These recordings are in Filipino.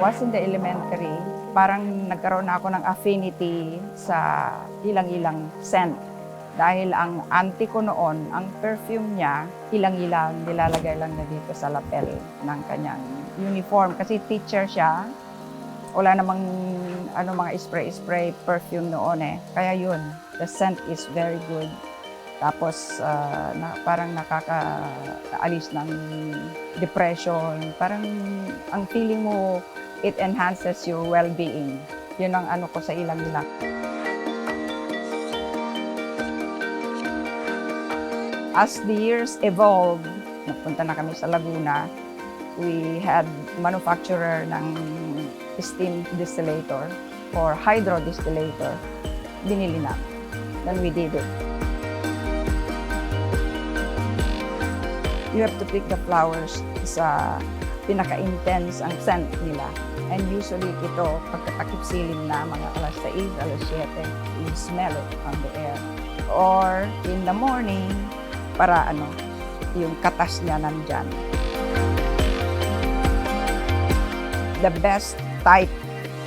was in the elementary, parang nagkaroon ako ng affinity sa ilang-ilang scent. Dahil ang auntie ko noon, ang perfume niya, ilang-ilang nilalagay lang na dito sa lapel ng kanyang uniform. Kasi teacher siya, wala namang ano mga spray-spray perfume noon eh. Kaya yun, the scent is very good. Tapos ah, na, parang nakakaalis ng depression. Parang ang feeling mo, it enhances your well-being. Yun ang ano ko sa ilang-ilang. As the years evolved, napunta na kami sa Laguna, we had manufacturer ng steam distillator or hydro distillator. Binili namin. Then we did it. You have to pick the flowers sa pinaka-intense ang scent nila. And usually ito, pagkatakip siling na mga alas 6, alas 7, you smell it on the air. Or in the morning, para ano, yung katas niya nandyan. The best type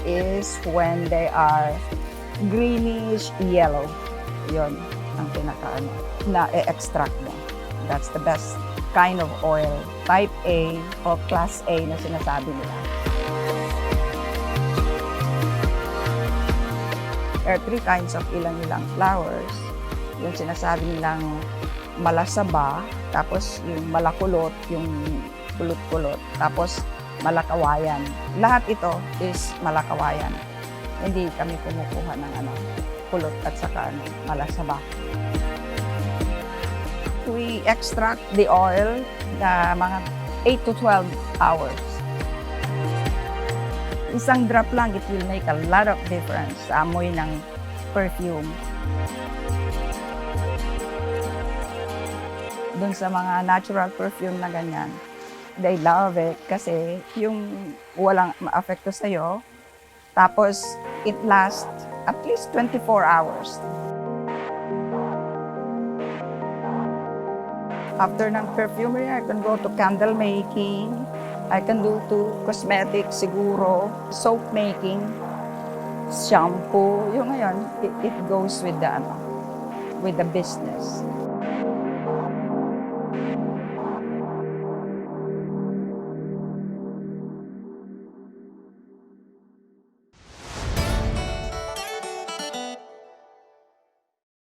is when they are greenish yellow. Yon ang pinaka ano, na extract mo. That's the best kind of oil. Type A o class A na sinasabi nila. There are three kinds of ilang-ilang flowers. Yung sinasabi nilang malasaba, tapos yung malakulot, yung kulot-kulot, tapos malakawayan. Lahat ito is malakawayan. Hindi kami kumukuha ng ano, kulot at saka ano, malasaba. We extract the oil na mga 8 to 12 hours. Isang drop lang, it will make a lot of difference sa amoy ng perfume. Doon sa mga natural perfume na ganyan, they love it kasi yung walang maapekto sa'yo, tapos it lasts at least 24 hours. After ng perfumery, I can go to candle making. I can do to cosmetics siguro, soap making, shampoo. Yung ngayon, it, it goes with the, ano, with the business.